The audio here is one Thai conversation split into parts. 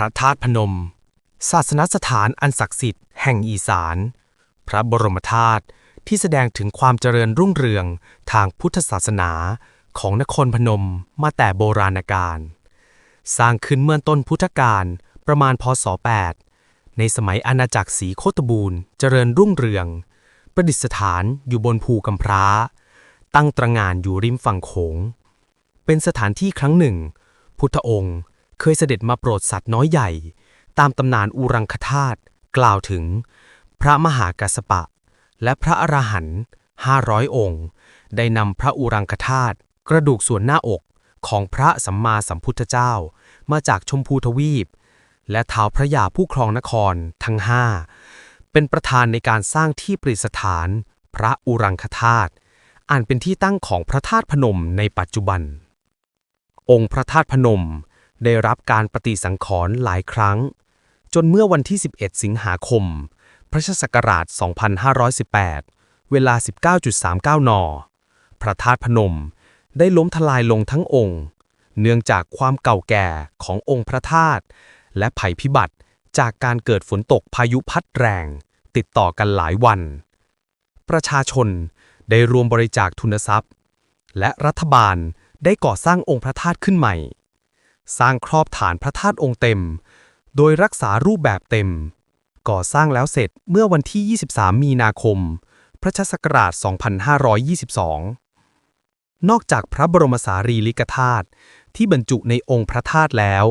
ระธาตุพนม ศาสนสถานอันศักดิ์สิทธิ์แห่งอีสาน พระบรมธาตุที่แสดงถึงความเจริญรุ่งเรืองทางพุทธศาสนาของนครพนมมาแต่โบราณกาล สร้างขึ้นเมื่อต้นพุทธกาลประมาณพศ 8 ในสมัยอาณาจักรศรีโคตบูรณ์เจริญรุ่งเรือง ประดิษฐานอยู่บนภูกำพร้า ตั้งตระงานอยู่ริมฝั่งโขง เป็นสถานที่ครั้งหนึ่ง พุทธองค์ เคยเสด็จมาโปรดสัตว์น้อยใหญ่ ตามตำนานอุรังคธาตุกล่าวถึง พระมหากัสปะ และพระอรหันต์ห้าร้อยองค์ ได้นำพระอุรังคธาตุกระดูกส่วนหน้าอกของพระสัมมาสัมพุทธเจ้า มาจากชมพูทวีป และท้าวพระยาผู้ครองนครทั้งห้าเป็นประธานในการสร้างที่ประดิษฐาน พระอุรังคธาตุอันเป็นที่ตั้งของพระธาตุพนมในปัจจุบัน องค์พระธาตุพนม ได้รับการปฏิสังขรณ์หลายครั้ง จนเมื่อวันที่ 11 สิงหาคม พระศักราช 2518 เวลา 19.39 น พระธาตุพนมได้ล้มทลายลงทั้งองค์ เนื่องจากความเก่าแก่ขององค์พระธาตุและภัยพิบัติจากการเกิดฝนตกพายุพัดแรง ติดต่อกันหลายวัน ประชาชนได้รวมบริจาคทุนทรัพย์ และรัฐบาลได้ก่อสร้างองค์พระธาตุขึ้นใหม่ สร้างครอบฐานพระธาตุองค์เต็ม โดยรักษารูปแบบเต็ม ก่อสร้างแล้วเสร็จเมื่อวันที่ 23 มีนาคม พระศักราช 2522 นอกจากพระบรมสารีริกธาตุที่บรรจุในองค์พระธาตุแล้ว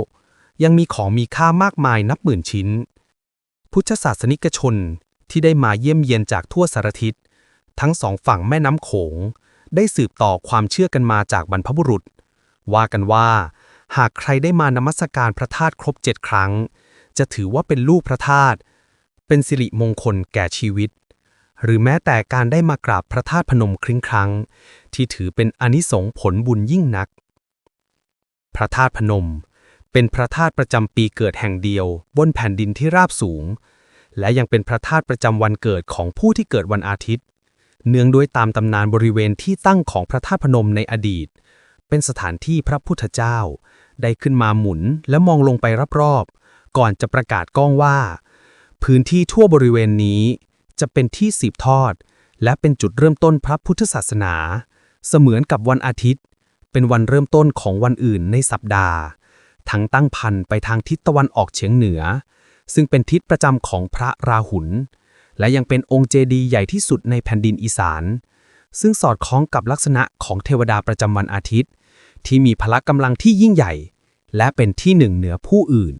ยังมีของมีค่ามากมายนับหมื่นชิ้น พุทธศาสนิกชนที่ได้มาเยี่ยมเยียนจากทั่วสารทิศทั้งสองฝั่งแม่น้ำโขง ได้สืบต่อความเชื่อกันมาจากบรรพบุรุษ ว่ากันว่า หากใครได้มานมัสการพระธาตุครบเจ็ดครั้ง จะถือว่าเป็นลูกพระธาตุเป็นสิริมงคลแก่ชีวิต หรือแม้แต่การได้มากราบพระธาตุพนมครั้งครั้ง ที่ถือเป็นอนิสงผลบุญยิ่งนัก พระธาตุพนม เป็นพระธาตุประจำปีเกิดแห่งเดียว บนแผ่นดินที่ราบสูง และยังเป็นพระธาตุประจำวันเกิดของผู้ที่เกิดวันอาทิตย์ เนื่องด้วยตามตำนานบริเวณที่ตั้งของพระธาตุพนมในอดีต เป็นสถานที่พระพุทธเจ้า ได้ขึ้นมาหมุนและมองลงไปรอบๆ ก่อนจะประกาศก้องว่า พื้นที่ทั่วบริเวณนี้ จะเป็นที่สืบทอด และเป็นจุดเริ่มต้นพระพุทธศาสนา เสมือนกับวันอาทิตย์ เป็นวันเริ่มต้นของวันอื่นในสัปดาห์ ทั้งตั้งพันไปทางทิศตะวันออกเฉียงเหนือ ซึ่งเป็นทิศประจำของพระราหุลและยังเป็นองค์เจดีย์ใหญ่ที่สุดในแผ่นดินอีสาน ซึ่งสอดคล้องกับลักษณะของเทวดาประจำวันอาทิตย์ ที่มีพละกำลังที่ยิ่งใหญ่ และเป็นที่หนึ่งเหนือผู้อื่น